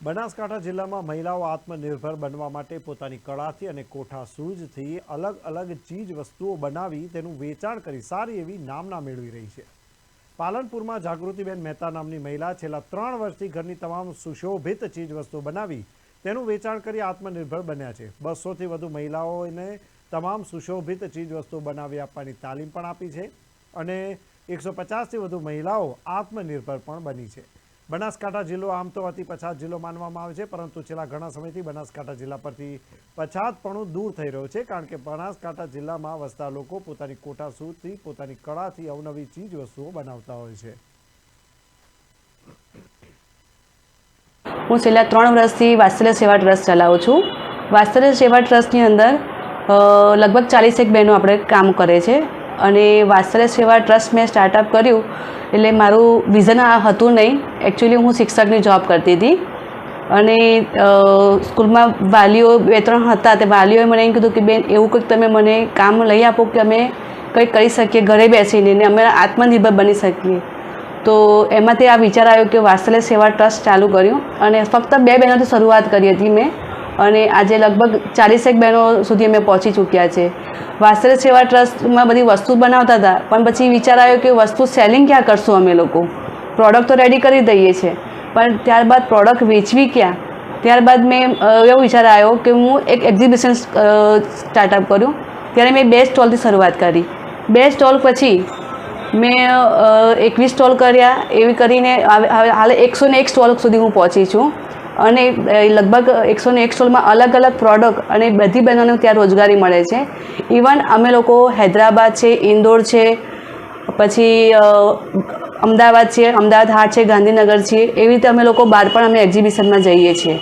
બનાસકાંઠા જિલ્લામાં મહિલાઓ આત્મનિર્ભર બનવા માટે પોતાની કળાથી અને કોઠા સૂઝથી અલગ અલગ ચીજ વસ્તુઓ બનાવી તેનું વેચાણ કરી સારી એવી નામના મેળવી રહી છે. પાલનપુરમાં જાગૃતિબેન મહેતા નામની મહિલા છેલ્લા ત્રણ વર્ષથી ઘરની તમામ સુશોભિત ચીજ વસ્તુઓ બનાવી તેનું વેચાણ કરી આત્મનિર્ભર બન્યા છે. બસોથી વધુ મહિલાઓને તમામ સુશોભિત ચીજ વસ્તુઓ બનાવી આપવાની તાલીમ પણ આપી છે અને એકસો પચાસથી વધુ મહિલાઓ આત્મનિર્ભર પણ બની છે. બનાસકાંઠા જિલ્લો આમ તો અતિ પછાત જિલ્લો માનવામાં આવે છે, પરંતુ છેલ્લા ઘણા સમયથી બનાસકાંઠા જિલ્લા પરથી પછાતપણું દૂર થઈ રહ્યું છે, કારણ કે બનાસકાંઠા જિલ્લામાં વસતા લોકો પોતાની કોટા સૂતથી પોતાની કળાથી અવનવી ચીજ વસ્તુઓ બનાવતા હોય છે. હું છેલ્લા ત્રણ વર્ષથી વાત્સલ્ય સેવા ટ્રસ્ટ ચલાવું છું. વાત્સલ્ય સેવા ટ્રસ્ટની અંદર લગભગ ચાલીસેક બહેનો આપણે કામ કરે છે. અને વાત્સલ્ય સેવા ટ્રસ્ટ મેં સ્ટાર્ટઅપ કર્યું, એટલે મારું વિઝન આ હતું નહીં. એકચ્યુઅલી હું શિક્ષકની જોબ કરતી હતી. અને સ્કૂલમાં વાલીઓ બે ત્રણ હતા, તે વાલીઓએ મને એમ કીધું કે, બેન, એવું કંઈક તમે મને કામ લઈ આપો કે અમે કંઈક કરી શકીએ ઘરે બેસીને ને અમે આત્મનિર્ભર બની શકીએ. તો એમાંથી આ વિચાર આવ્યો કે વાત્સલ્ય સેવા ટ્રસ્ટ ચાલુ કર્યું. અને ફક્ત બે બહેનોથી શરૂઆત કરી હતી મેં. અને આજે લગભગ ચાલીસેક બહેનો સુધી અમે પહોંચી ચૂક્યા છે. વાસ્તવ સેવા ટ્રસ્ટમાં બધી વસ્તુ બનાવતા હતા, પણ પછી વિચાર આવ્યો કે વસ્તુ સેલિંગ ક્યાં કરશું અમે લોકો? પ્રોડક્ટ તો રેડી કરી દઈએ છીએ પણ ત્યારબાદ પ્રોડક્ટ વેચવી ક્યાં? ત્યારબાદ મેં એવો વિચાર આવ્યો કે હું એક એક્ઝિબિશન સ્ટાર્ટઅપ કર્યું ત્યારે મેં બે સ્ટોલથી શરૂઆત કરી. બે સ્ટોલ પછી મેં એકવીસ સ્ટોલ કર્યા. એવી કરીને હાલ એકસો ને એક સ્ટોલ સુધી હું પહોંચી છું. અને લગભગ એકસો ને એક સ્ટોલમાં અલગ અલગ પ્રોડક્ટ અને બધી બહેનોને ત્યાં રોજગારી મળે છે. ઇવન અમે લોકો હૈદરાબાદ છે, ઇન્દોર છે, પછી અમદાવાદ છે, અમદાવાદ હાટ છે, ગાંધીનગર છે, એવી રીતે અમે લોકો બહાર પણ અમે એક્ઝિબિશનમાં જઈએ છીએ.